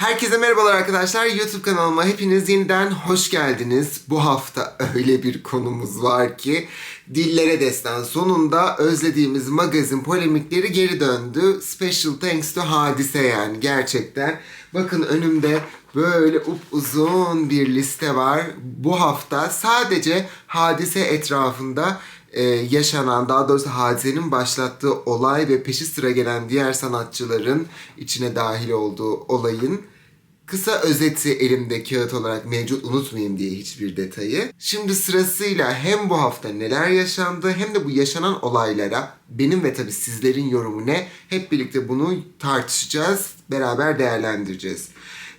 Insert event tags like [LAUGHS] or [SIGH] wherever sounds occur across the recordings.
Herkese merhabalar arkadaşlar. YouTube kanalıma hepiniz yeniden hoş geldiniz. Bu hafta öyle bir konumuz var ki dillere destan sonunda özlediğimiz magazin polemikleri geri döndü. Special thanks to Hadise yani gerçekten. Bakın önümde böyle uzun bir liste var. Bu hafta sadece Hadise etrafında e, yaşanan, daha doğrusu hadisenin başlattığı olay ve peşi sıra gelen diğer sanatçıların içine dahil olduğu olayın kısa özeti elimde kağıt olarak mevcut unutmayayım diye hiçbir detayı. Şimdi sırasıyla hem bu hafta neler yaşandı hem de bu yaşanan olaylara benim ve tabii sizlerin yorumu ne hep birlikte bunu tartışacağız, beraber değerlendireceğiz.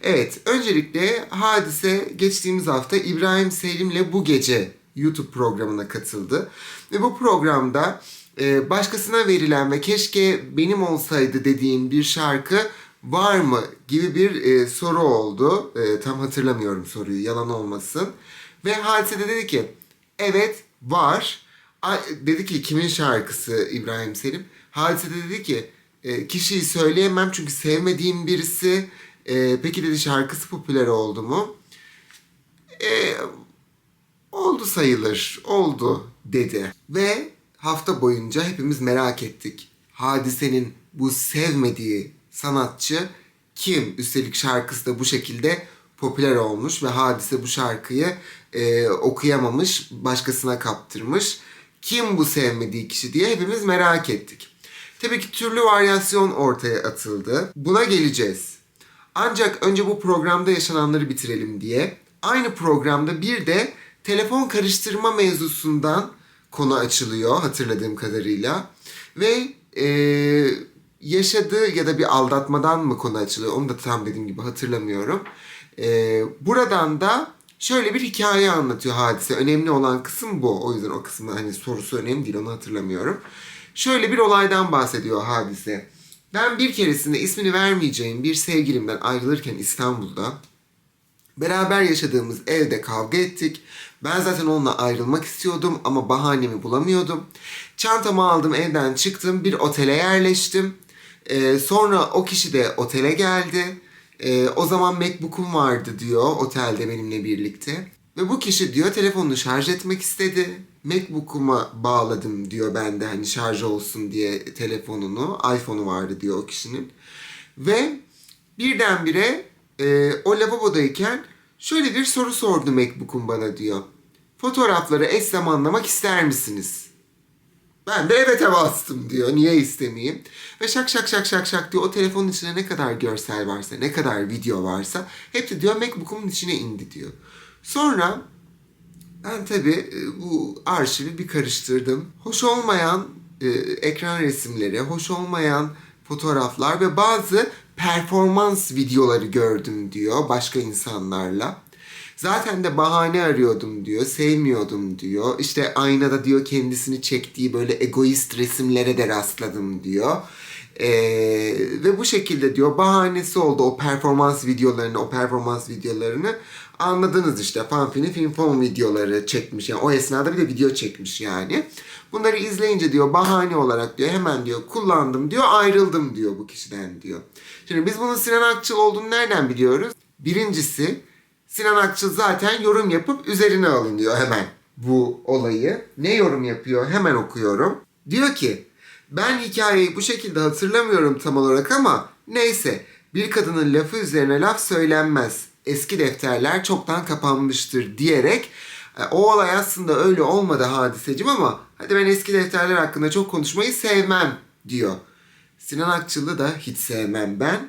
Evet, öncelikle Hadise geçtiğimiz hafta İbrahim Selim'le bu gece YouTube programına katıldı. Ve bu programda e, başkasına verilen ve keşke benim olsaydı dediğim bir şarkı var mı gibi bir e, soru oldu. E, tam hatırlamıyorum soruyu yalan olmasın. Ve Hadise de dedi ki evet var. Ay, dedi ki kimin şarkısı İbrahim Selim? Hadise de dedi ki e, kişiyi söyleyemem çünkü sevmediğim birisi. E, peki dedi şarkısı popüler oldu mu? E, oldu sayılır, oldu dedi. Ve hafta boyunca hepimiz merak ettik. Hadisenin bu sevmediği sanatçı kim? Üstelik şarkısı da bu şekilde popüler olmuş ve Hadise bu şarkıyı e, okuyamamış, başkasına kaptırmış. Kim bu sevmediği kişi diye hepimiz merak ettik. Tabii ki türlü varyasyon ortaya atıldı. Buna geleceğiz. Ancak önce bu programda yaşananları bitirelim diye aynı programda bir de telefon karıştırma mevzusundan konu açılıyor hatırladığım kadarıyla. Ve e, yaşadığı ya da bir aldatmadan mı konu açılıyor onu da tam dediğim gibi hatırlamıyorum. E, buradan da şöyle bir hikaye anlatıyor hadise. Önemli olan kısım bu. O yüzden o kısmı hani sorusu önemli değil onu hatırlamıyorum. Şöyle bir olaydan bahsediyor hadise. Ben bir keresinde ismini vermeyeceğim bir sevgilimden ayrılırken İstanbul'da Beraber yaşadığımız evde kavga ettik. Ben zaten onunla ayrılmak istiyordum ama bahanemi bulamıyordum. Çantamı aldım evden çıktım bir otele yerleştim. Ee, sonra o kişi de otele geldi. Ee, o zaman Macbook'um vardı diyor otelde benimle birlikte. Ve bu kişi diyor telefonunu şarj etmek istedi. Macbook'uma bağladım diyor bende hani şarj olsun diye telefonunu. iPhone'u vardı diyor o kişinin. Ve birdenbire e, o lavabodayken şöyle bir soru sordu Macbook'um bana diyor. Fotoğrafları eş zamanlamak ister misiniz? Ben de evet'e bastım diyor. Niye istemeyeyim? Ve şak şak şak şak şak diyor. O telefonun içine ne kadar görsel varsa, ne kadar video varsa hepsi diyor Macbook'umun içine indi diyor. Sonra ben tabii e, bu arşivi bir karıştırdım. Hoş olmayan e, ekran resimleri, hoş olmayan fotoğraflar ve bazı performans videoları gördüm diyor başka insanlarla. Zaten de bahane arıyordum diyor, sevmiyordum diyor. İşte aynada diyor kendisini çektiği böyle egoist resimlere de rastladım diyor. Ee, ve bu şekilde diyor bahanesi oldu o performans videolarını, o performans videolarını anladınız işte fanfini film fon videoları çekmiş yani o esnada bir de video çekmiş yani. Bunları izleyince diyor bahane olarak diyor hemen diyor kullandım diyor ayrıldım diyor bu kişiden diyor. Şimdi biz bunun Sinan Akçıl olduğunu nereden biliyoruz? Birincisi Sinan Akçıl zaten yorum yapıp üzerine alınıyor hemen bu olayı. Ne yorum yapıyor hemen okuyorum. Diyor ki ben hikayeyi bu şekilde hatırlamıyorum tam olarak ama neyse bir kadının lafı üzerine laf söylenmez. Eski defterler çoktan kapanmıştır diyerek e, o olay aslında öyle olmadı hadisecim ama hadi ben eski defterler hakkında çok konuşmayı sevmem diyor. Sinan Akçıl'ı da hiç sevmem ben.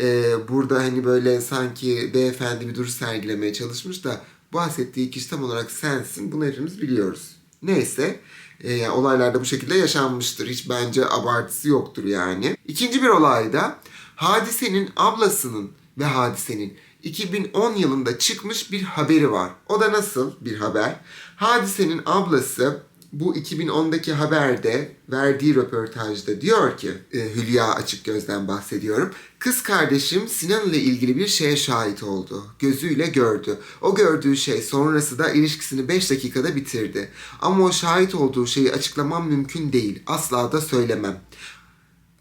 Ee, burada hani böyle sanki beyefendi bir duruş sergilemeye çalışmış da bahsettiği kişi tam olarak sensin. Bunu hepimiz biliyoruz. Neyse e, yani olaylarda bu şekilde yaşanmıştır. Hiç bence abartısı yoktur yani. İkinci bir olayda Hadise'nin ablasının ve Hadise'nin 2010 yılında çıkmış bir haberi var. O da nasıl bir haber? Hadise'nin ablası bu 2010'daki haberde verdiği röportajda diyor ki e, Hülya Açık Göz'den bahsediyorum. Kız kardeşim Sinan ile ilgili bir şeye şahit oldu. Gözüyle gördü. O gördüğü şey sonrası da ilişkisini 5 dakikada bitirdi. Ama o şahit olduğu şeyi açıklamam mümkün değil. Asla da söylemem.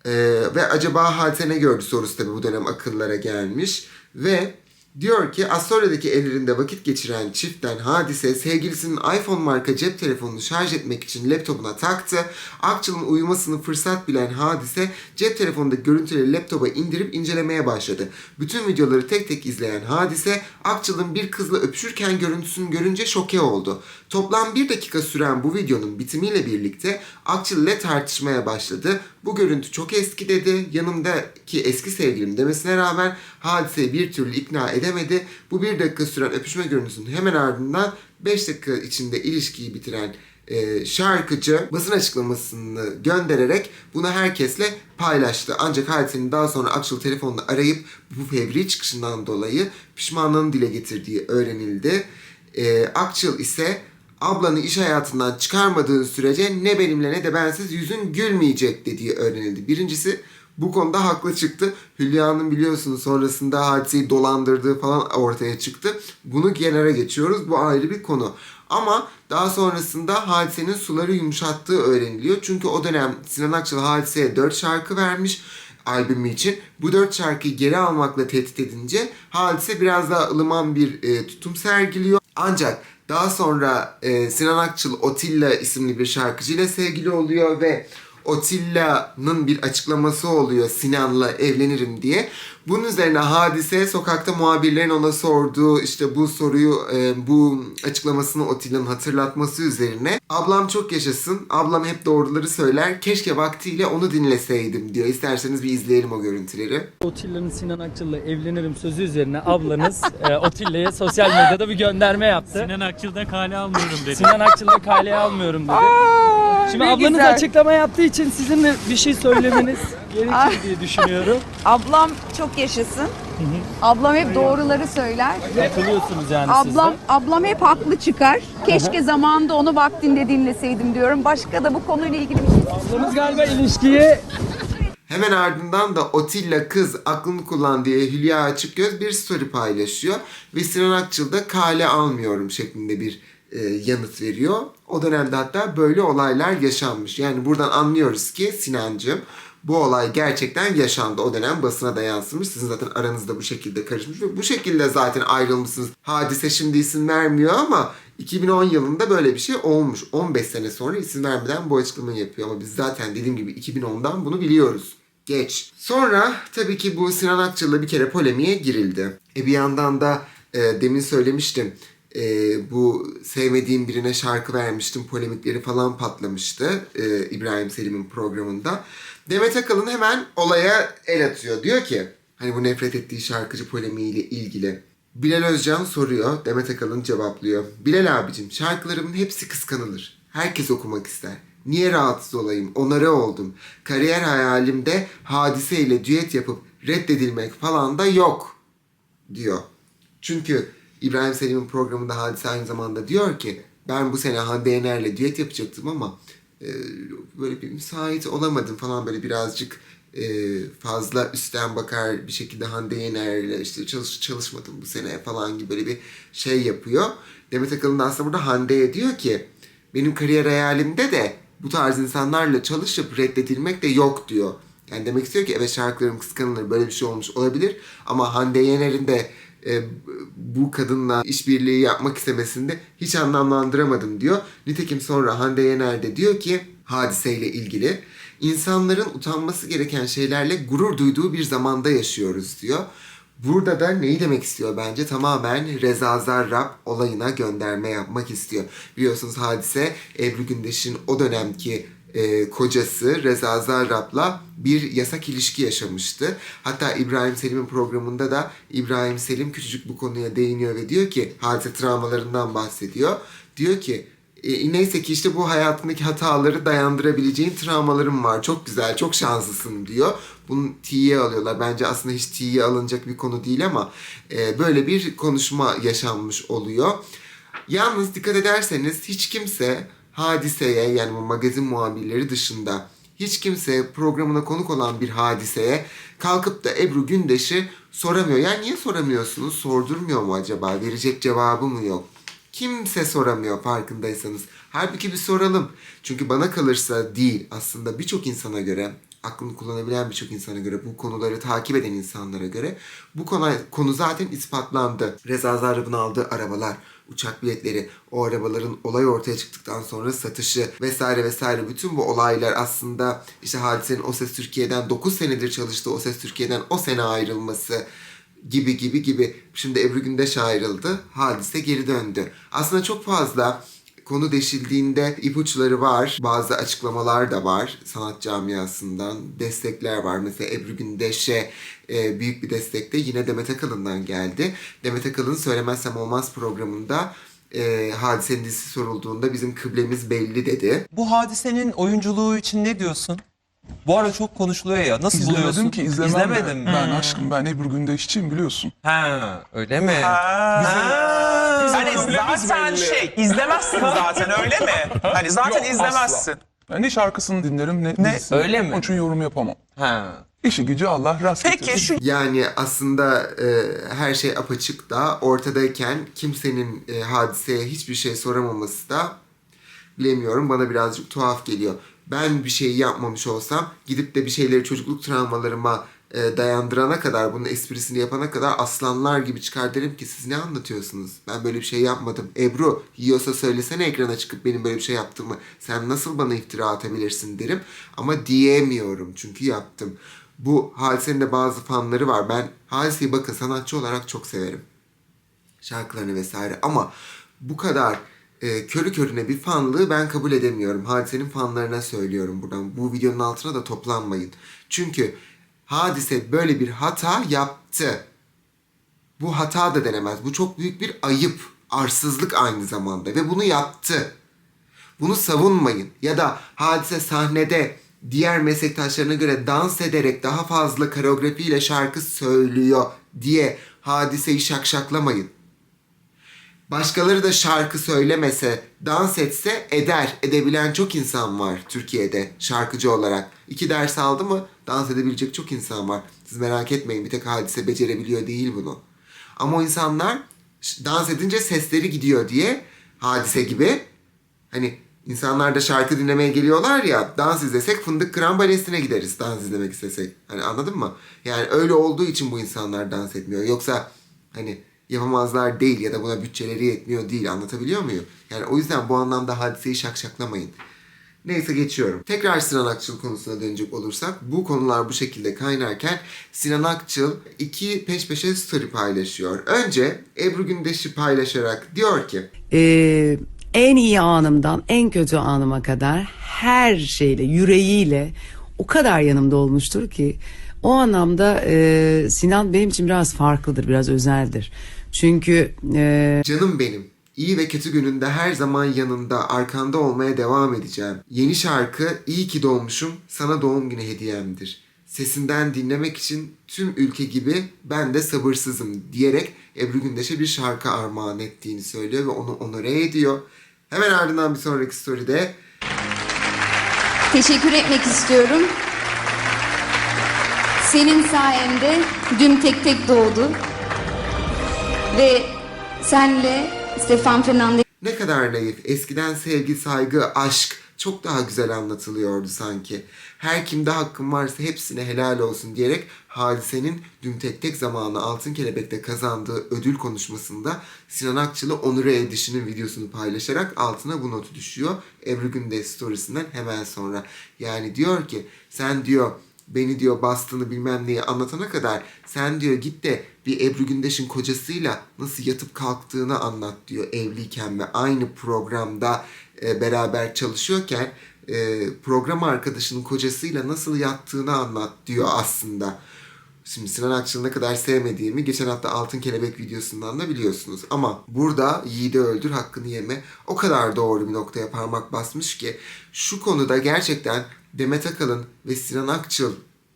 Ee, ve acaba hadise ne gördü sorusu tabii bu dönem akıllara gelmiş. Ve diyor ki Astorya'daki evlerinde vakit geçiren çiftten hadise sevgilisinin iPhone marka cep telefonunu şarj etmek için laptopuna taktı. Akçıl'ın uyumasını fırsat bilen hadise cep telefonundaki görüntüleri laptopa indirip incelemeye başladı. Bütün videoları tek tek izleyen hadise Akçıl'ın bir kızla öpüşürken görüntüsünü görünce şoke oldu. Toplam bir dakika süren bu videonun bitimiyle birlikte Akçıl ile tartışmaya başladı. Bu görüntü çok eski dedi. Yanımdaki eski sevgilim demesine rağmen hadiseyi bir türlü ikna edemedi. Bu bir dakika süren öpüşme görüntüsünün hemen ardından 5 dakika içinde ilişkiyi bitiren e, şarkıcı basın açıklamasını göndererek bunu herkesle paylaştı. Ancak hadisenin daha sonra Akçıl telefonla arayıp bu fevri çıkışından dolayı pişmanlığını dile getirdiği öğrenildi. E, Akçıl ise ablanı iş hayatından çıkarmadığın sürece ne benimle ne de bensiz yüzün gülmeyecek dediği öğrenildi. Birincisi bu konuda haklı çıktı. Hülya'nın biliyorsunuz sonrasında hadiseyi dolandırdığı falan ortaya çıktı. Bunu kenara geçiyoruz. Bu ayrı bir konu. Ama daha sonrasında hadisenin suları yumuşattığı öğreniliyor. Çünkü o dönem Sinan Akçıl hadiseye 4 şarkı vermiş albümü için. Bu dört şarkıyı geri almakla tehdit edince hadise biraz daha ılıman bir e, tutum sergiliyor. Ancak daha sonra e, Sinan Akçıl Otilla isimli bir şarkıcıyla sevgili oluyor ve Otilla'nın bir açıklaması oluyor Sinan'la evlenirim diye. Bunun üzerine hadise sokakta muhabirlerin ona sorduğu işte bu soruyu e, bu açıklamasını Otilla'nın hatırlatması üzerine ablam çok yaşasın ablam hep doğruları söyler keşke vaktiyle onu dinleseydim diyor. İsterseniz bir izleyelim o görüntüleri. Otilla'nın Sinan Akçıl'la evlenirim sözü üzerine ablanız e, sosyal medyada bir gönderme yaptı. Sinan Akçıl'da kale almıyorum dedi. Sinan Akçıl'la kaleye almıyorum dedi. Şimdi ne ablanız güzel. açıklama yaptığı için sizin de bir şey söylemeniz [LAUGHS] gerekir diye düşünüyorum. Ablam çok yaşasın. Ablam hep doğruları söyler. Katılıyorsunuz yani Ablam ablam hep haklı çıkar. Keşke zamanında onu vaktinde dinleseydim diyorum. Başka da bu konuyla ilgili bir şey. siz de. Ablanız galiba ilişkiye Hemen ardından da Otilla kız aklını kullan diye Hülya Açıkgöz bir story paylaşıyor. Ve Sinan Akçıl da kale almıyorum şeklinde bir e, yanıt veriyor. O dönemde hatta böyle olaylar yaşanmış. Yani buradan anlıyoruz ki Sinancığım bu olay gerçekten yaşandı. O dönem basına da yansımış. Sizin zaten aranızda bu şekilde karışmış. Ve bu şekilde zaten ayrılmışsınız. Hadise şimdi isim vermiyor ama 2010 yılında böyle bir şey olmuş. 15 sene sonra isim vermeden bu açıklamayı yapıyor. Ama biz zaten dediğim gibi 2010'dan bunu biliyoruz. Geç. Sonra tabii ki bu Sinan Akçıl'la bir kere polemiğe girildi. E bir yandan da e, demin söylemiştim. E, bu sevmediğim birine şarkı vermiştim. Polemikleri falan patlamıştı e, İbrahim Selim'in programında. Demet Akalın hemen olaya el atıyor. Diyor ki hani bu nefret ettiği şarkıcı polemiğiyle ilgili. Bilal Özcan soruyor. Demet Akalın cevaplıyor. Bilal abicim şarkılarımın hepsi kıskanılır. Herkes okumak ister. Niye rahatsız olayım? Onarı oldum. Kariyer hayalimde hadiseyle düet yapıp reddedilmek falan da yok diyor. Çünkü İbrahim Selim'in programında hadise aynı zamanda diyor ki ben bu sene Hande Yener'le düet yapacaktım ama e, böyle bir müsait olamadım falan böyle birazcık e, fazla üstten bakar bir şekilde Hande Yener'le işte çalış, çalışmadım bu sene falan gibi böyle bir şey yapıyor. Demet Akalın da aslında burada Hande'ye diyor ki benim kariyer hayalimde de bu tarz insanlarla çalışıp reddedilmek de yok diyor. Yani demek istiyor ki evet şarkılarım kıskanılır böyle bir şey olmuş olabilir ama Hande Yener'in de e, bu kadınla işbirliği yapmak istemesini de hiç anlamlandıramadım diyor. Nitekim sonra Hande Yener de diyor ki hadiseyle ilgili insanların utanması gereken şeylerle gurur duyduğu bir zamanda yaşıyoruz diyor. Burada da neyi demek istiyor bence? Tamamen Reza Zarrab olayına gönderme yapmak istiyor. Biliyorsunuz hadise Ebru Gündeş'in o dönemki e, kocası Reza Zarrab'la bir yasak ilişki yaşamıştı. Hatta İbrahim Selim'in programında da İbrahim Selim küçücük bu konuya değiniyor ve diyor ki hadise travmalarından bahsediyor. Diyor ki e, neyse ki işte bu hayatındaki hataları dayandırabileceğin travmalarım var. Çok güzel, çok şanslısın diyor. Bunu tiye alıyorlar. Bence aslında hiç tiye alınacak bir konu değil ama e, böyle bir konuşma yaşanmış oluyor. Yalnız dikkat ederseniz hiç kimse hadiseye yani bu magazin muhabirleri dışında hiç kimse programına konuk olan bir hadiseye kalkıp da Ebru Gündeş'i soramıyor. Yani niye soramıyorsunuz? Sordurmuyor mu acaba? Verecek cevabı mı yok? Kimse soramıyor farkındaysanız. Halbuki bir soralım. Çünkü bana kalırsa değil aslında birçok insana göre aklını kullanabilen birçok insana göre, bu konuları takip eden insanlara göre bu konu, konu zaten ispatlandı. Reza Zarrab'ın aldığı arabalar, uçak biletleri, o arabaların olay ortaya çıktıktan sonra satışı vesaire vesaire bütün bu olaylar aslında işte hadisenin O Ses Türkiye'den 9 senedir çalıştığı O Ses Türkiye'den o sene ayrılması gibi gibi gibi. Şimdi Ebru Gündeş ayrıldı. Hadise geri döndü. Aslında çok fazla konu deşildiğinde ipuçları var. Bazı açıklamalar da var sanat camiasından. Destekler var. Mesela Ebru Gündeş'e e, büyük bir destek de yine Demet Akalın'dan geldi. Demet Akalın Söylemezsem Olmaz programında e, hadisenin dizisi sorulduğunda bizim kıblemiz belli dedi. Bu hadisenin oyunculuğu için ne diyorsun? Bu ara çok konuşuluyor ya. Nasıl buluyorsun? İzlemedim ki izlemem de. İzlemedin mi? Ben aşkım ben Ebru Gündeşçiyim biliyorsun. Ha, öyle mi? Hani zaten şey izlemezsin zaten öyle mi? Hani zaten Yok, izlemezsin. asla. Ben ne şarkısını dinlerim ne, Ne? Öyle mi? Onun için yorum yapamam. Ha. İşi gücü Allah rast Peki getirsin. şu Yani aslında e, her şey apaçık da ortadayken kimsenin e, hadiseye hiçbir şey soramaması da bilemiyorum bana birazcık tuhaf geliyor. Ben bir şey yapmamış olsam gidip de bir şeyleri çocukluk travmalarıma e, dayandırana kadar bunun esprisini yapana kadar aslanlar gibi çıkar derim ki siz ne anlatıyorsunuz? Ben böyle bir şey yapmadım. Ebru yiyorsa söylesene ekrana çıkıp benim böyle bir şey yaptığımı. Sen nasıl bana iftira atabilirsin derim. Ama diyemiyorum çünkü yaptım. Bu hadisenin de bazı fanları var. Ben hadiseyi bakın sanatçı olarak çok severim şarkılarını vesaire ama bu kadar e, körü körüne bir fanlığı ben kabul edemiyorum. Hadisenin fanlarına söylüyorum buradan. Bu videonun altına da toplanmayın. Çünkü hadise böyle bir hata yaptı. Bu hata da denemez. Bu çok büyük bir ayıp, arsızlık aynı zamanda ve bunu yaptı. Bunu savunmayın. Ya da hadise sahnede diğer meslektaşlarına göre dans ederek daha fazla koreografiyle şarkı söylüyor diye hadiseyi şakşaklamayın. Başkaları da şarkı söylemese, dans etse eder. Edebilen çok insan var Türkiye'de şarkıcı olarak. İki ders aldı mı dans edebilecek çok insan var. Siz merak etmeyin bir tek hadise becerebiliyor değil bunu. Ama o insanlar dans edince sesleri gidiyor diye hadise gibi hani insanlar da şarkı dinlemeye geliyorlar ya dans izlesek fındık kıran balesine gideriz dans izlemek istesek. Hani anladın mı? Yani öyle olduğu için bu insanlar dans etmiyor. Yoksa hani yapamazlar değil ya da buna bütçeleri yetmiyor değil anlatabiliyor muyum? Yani o yüzden bu anlamda hadiseyi şakşaklamayın. Neyse geçiyorum. Tekrar Sinan Akçıl konusuna dönecek olursak bu konular bu şekilde kaynarken Sinan Akçıl iki peş peşe story paylaşıyor. Önce Ebru Gündeş'i paylaşarak diyor ki Ee, en iyi anımdan en kötü anıma kadar her şeyle, yüreğiyle o kadar yanımda olmuştur ki o anlamda e, Sinan benim için biraz farklıdır, biraz özeldir. Çünkü e, Canım benim. İyi ve kötü gününde her zaman yanında, arkanda olmaya devam edeceğim. Yeni şarkı İyi ki doğmuşum, sana doğum günü hediyemdir. Sesinden dinlemek için tüm ülke gibi ben de sabırsızım diyerek Ebru Gündeş'e bir şarkı armağan ettiğini söylüyor ve onu onore ediyor. Hemen ardından bir sonraki story'de Teşekkür etmek istiyorum. Senin sayende dün tek tek doğdu. Ve senle Stefan Fernandez Ne kadar naif. Eskiden sevgi, saygı, aşk çok daha güzel anlatılıyordu sanki. Her kimde hakkım varsa hepsine helal olsun diyerek Hadise'nin dün tek tek zamanı Altın Kelebek'te kazandığı ödül konuşmasında Sinan Akçıl'ı onure edişinin videosunu paylaşarak altına bu notu düşüyor. Ebru Gündeş storiesinden hemen sonra. Yani diyor ki sen diyor beni diyor bastığını bilmem neyi anlatana kadar sen diyor git de bir Ebru Gündeş'in kocasıyla nasıl yatıp kalktığını anlat diyor evliyken ve aynı programda e, beraber çalışıyorken e, program arkadaşının kocasıyla nasıl yattığını anlat diyor aslında. Şimdi Sinan Akçıl'ı ne kadar sevmediğimi geçen hafta Altın Kelebek videosundan da biliyorsunuz. Ama burada yiğidi öldür hakkını yeme o kadar doğru bir noktaya parmak basmış ki şu konuda gerçekten Demet Akalın ve Sinan Akçıl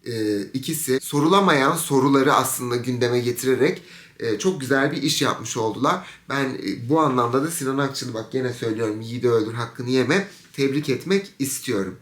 e, ikisi sorulamayan soruları aslında gündeme getirerek e, çok güzel bir iş yapmış oldular. Ben e, bu anlamda da Sinan Akçıl'ı bak gene söylüyorum yiğidi öldür hakkını yeme tebrik etmek istiyorum.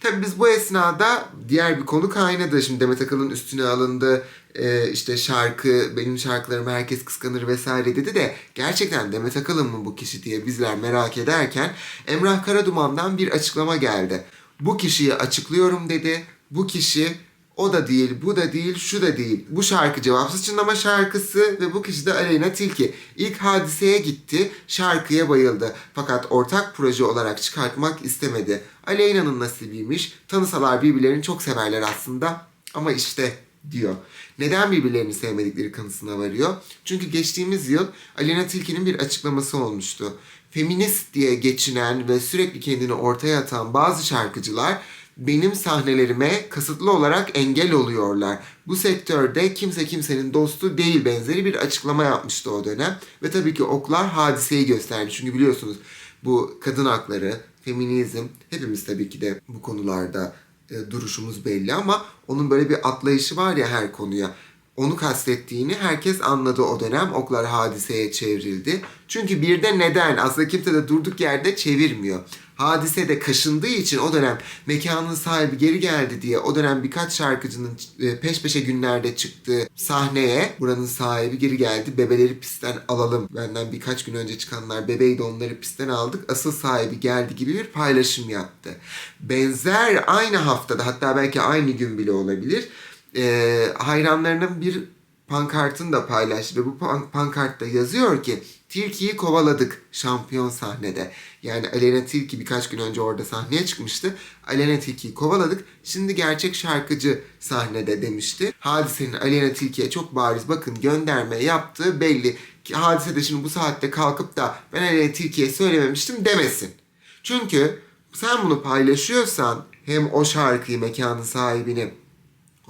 Tabii biz bu esnada diğer bir konu kaynadı. Şimdi Demet Akalın üstüne alındı. Ee, işte şarkı, benim şarkılarımı herkes kıskanır vesaire dedi de gerçekten Demet Akalın mı bu kişi diye bizler merak ederken Emrah Karaduman'dan bir açıklama geldi. Bu kişiyi açıklıyorum dedi. bu kişi o da değil, bu da değil, şu da değil. Bu şarkı cevapsız çınlama şarkısı ve bu kişi de Aleyna Tilki. İlk hadiseye gitti, şarkıya bayıldı. Fakat ortak proje olarak çıkartmak istemedi. Aleyna'nın nasibiymiş. Tanısalar birbirlerini çok severler aslında. Ama işte diyor. Neden birbirlerini sevmedikleri kanısına varıyor? Çünkü geçtiğimiz yıl Aleyna Tilki'nin bir açıklaması olmuştu. Feminist diye geçinen ve sürekli kendini ortaya atan bazı şarkıcılar benim sahnelerime kasıtlı olarak engel oluyorlar. Bu sektörde kimse kimsenin dostu değil benzeri bir açıklama yapmıştı o dönem. Ve tabii ki oklar hadiseyi gösterdi. Çünkü biliyorsunuz bu kadın hakları, feminizm hepimiz tabii ki de bu konularda e, duruşumuz belli ama onun böyle bir atlayışı var ya her konuya. Onu kastettiğini herkes anladı o dönem. Oklar hadiseye çevrildi. Çünkü bir de neden? Aslında kimse de durduk yerde çevirmiyor. Hadise de kaşındığı için o dönem mekanın sahibi geri geldi diye o dönem birkaç şarkıcının e, peş peşe günlerde çıktığı sahneye buranın sahibi geri geldi. Bebeleri pistten alalım. Benden birkaç gün önce çıkanlar bebeği de onları pistten aldık. Asıl sahibi geldi gibi bir paylaşım yaptı. Benzer aynı haftada hatta belki aynı gün bile olabilir. E, hayranlarının bir pankartını da paylaştı ve bu pan- pankartta yazıyor ki Tilki'yi kovaladık şampiyon sahnede. Yani Alena Tilki birkaç gün önce orada sahneye çıkmıştı. Alena Tilki'yi kovaladık. Şimdi gerçek şarkıcı sahnede demişti. Hadisenin Alena Tilki'ye çok bariz bakın gönderme yaptığı belli. Ki Hadise de şimdi bu saatte kalkıp da ben Alena Tilki'ye söylememiştim demesin. Çünkü sen bunu paylaşıyorsan hem o şarkıyı mekanın sahibini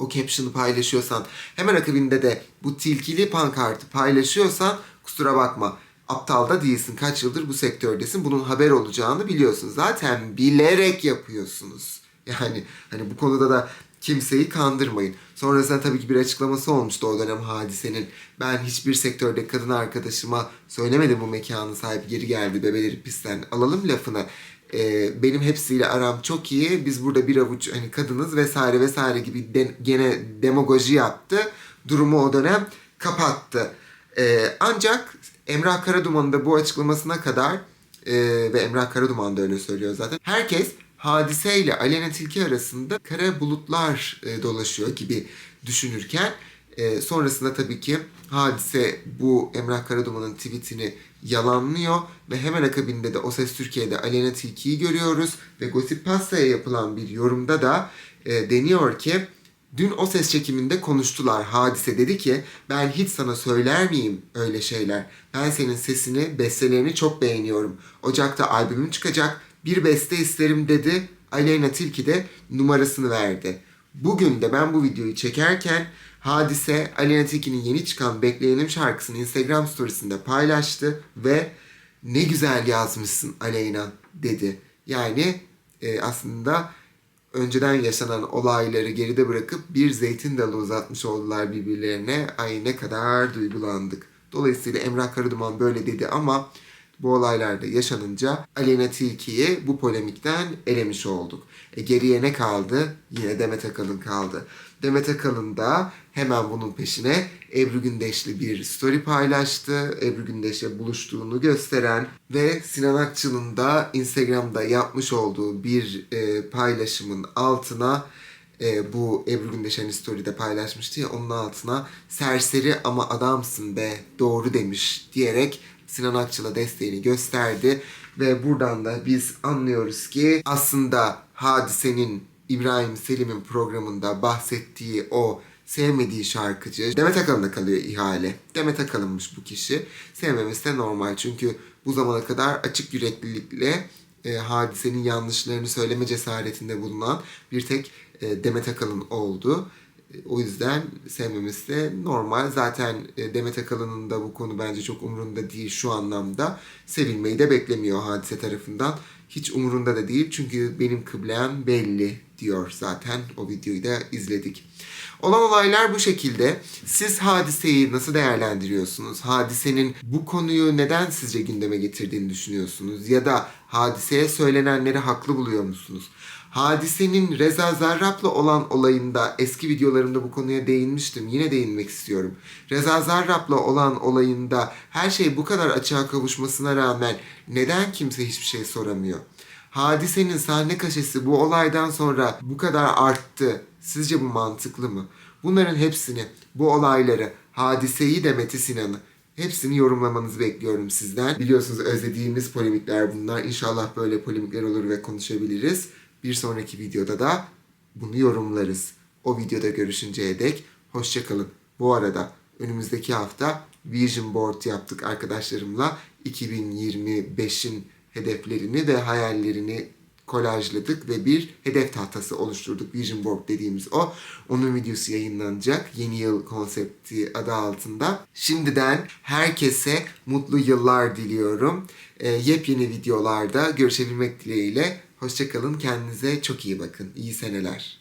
o caption'ı paylaşıyorsan hemen akabinde de bu tilkili pankartı paylaşıyorsan kusura bakma aptal da değilsin. Kaç yıldır bu sektördesin. Bunun haber olacağını biliyorsun. Zaten bilerek yapıyorsunuz. [LAUGHS] Yani hani bu konuda da kimseyi kandırmayın. Sonrasında tabii ki bir açıklaması olmuştu o dönem hadisenin. Ben hiçbir sektörde kadın arkadaşıma söylemedim bu mekanın sahibi geri geldi bebeleri pistten alalım lafını. Ee, benim hepsiyle aram çok iyi. Biz burada bir avuç hani kadınız vesaire vesaire gibi de- gene demagoji yaptı. Durumu o dönem kapattı. Ee, ancak Emrah Karaduman'ın da bu açıklamasına kadar e, ve Emrah Karaduman da öyle söylüyor zaten. Herkes hadiseyle Alena Tilki arasında kara bulutlar e, dolaşıyor gibi düşünürken e, sonrasında tabii ki hadise bu Emrah Karaduman'ın tweetini yalanlıyor ve hemen akabinde de O Ses Türkiye'de Alena Tilki'yi görüyoruz ve Gossip Pasta'ya yapılan bir yorumda da e, deniyor ki Dün o ses çekiminde konuştular. Hadise dedi ki ben hiç sana söyler miyim öyle şeyler. Ben senin sesini, bestelerini çok beğeniyorum. Ocakta albümüm çıkacak. Bir beste isterim dedi. Aleyna Tilki de numarasını verdi. Bugün de ben bu videoyu çekerken Hadise Aleyna Tilki'nin yeni çıkan Bekleyenim şarkısını Instagram storiesinde paylaştı ve ne güzel yazmışsın Aleyna dedi. Yani e, aslında önceden yaşanan olayları geride bırakıp bir zeytin dalı uzatmış oldular birbirlerine. Ay ne kadar duygulandık. Dolayısıyla Emrah Karaduman böyle dedi ama bu olaylarda yaşanınca Aleyna Tilki'yi bu polemikten elemiş olduk. E geriye ne kaldı? Yine Demet Akalın kaldı. Demet Akalın da hemen bunun peşine Ebru Gündeş'li bir story paylaştı. Ebru Gündeş'le buluştuğunu gösteren ve Sinan Akçıl'ın da Instagram'da yapmış olduğu bir e, paylaşımın altına e, bu Ebru Gündeş hani story'de paylaşmıştı ya onun altına serseri ama adamsın be doğru demiş diyerek Sinan Akçıl'a desteğini gösterdi ve buradan da biz anlıyoruz ki aslında hadisenin İbrahim Selim'in programında bahsettiği o sevmediği şarkıcı Demet Akalın'da kalıyor ihale. Demet Akalın'mış bu kişi. Sevmemesi de normal çünkü bu zamana kadar açık yüreklilikle e, hadisenin yanlışlarını söyleme cesaretinde bulunan bir tek e, Demet Akalın oldu. O yüzden sevmemesi de normal. Zaten e, Demet Akalın'ın da bu konu bence çok umurunda değil şu anlamda. Sevilmeyi de beklemiyor hadise tarafından. Hiç umurunda da değil çünkü benim kıblem belli diyor zaten. O videoyu da izledik. Olan olaylar bu şekilde. Siz hadiseyi nasıl değerlendiriyorsunuz? Hadisenin bu konuyu neden sizce gündeme getirdiğini düşünüyorsunuz? Ya da hadiseye söylenenleri haklı buluyor musunuz? Hadisenin Reza Zarrab'la olan olayında eski videolarımda bu konuya değinmiştim. Yine değinmek istiyorum. Reza Zarrab'la olan olayında her şey bu kadar açığa kavuşmasına rağmen neden kimse hiçbir şey soramıyor? Hadisenin sahne kaşesi bu olaydan sonra bu kadar arttı. Sizce bu mantıklı mı? Bunların hepsini, bu olayları, hadiseyi Demet'i Sinan'ı hepsini yorumlamanızı bekliyorum sizden. Biliyorsunuz özlediğimiz polemikler bunlar. İnşallah böyle polemikler olur ve konuşabiliriz. Bir sonraki videoda da bunu yorumlarız. O videoda görüşünceye dek hoşçakalın. Bu arada önümüzdeki hafta Vision Board yaptık arkadaşlarımla. 2025'in hedeflerini ve hayallerini kolajladık ve bir hedef tahtası oluşturduk. Vision Board dediğimiz o. Onun videosu yayınlanacak. Yeni yıl konsepti adı altında. Şimdiden herkese mutlu yıllar diliyorum. Ee, yepyeni videolarda görüşebilmek dileğiyle. Hoşçakalın. Kendinize çok iyi bakın. İyi seneler.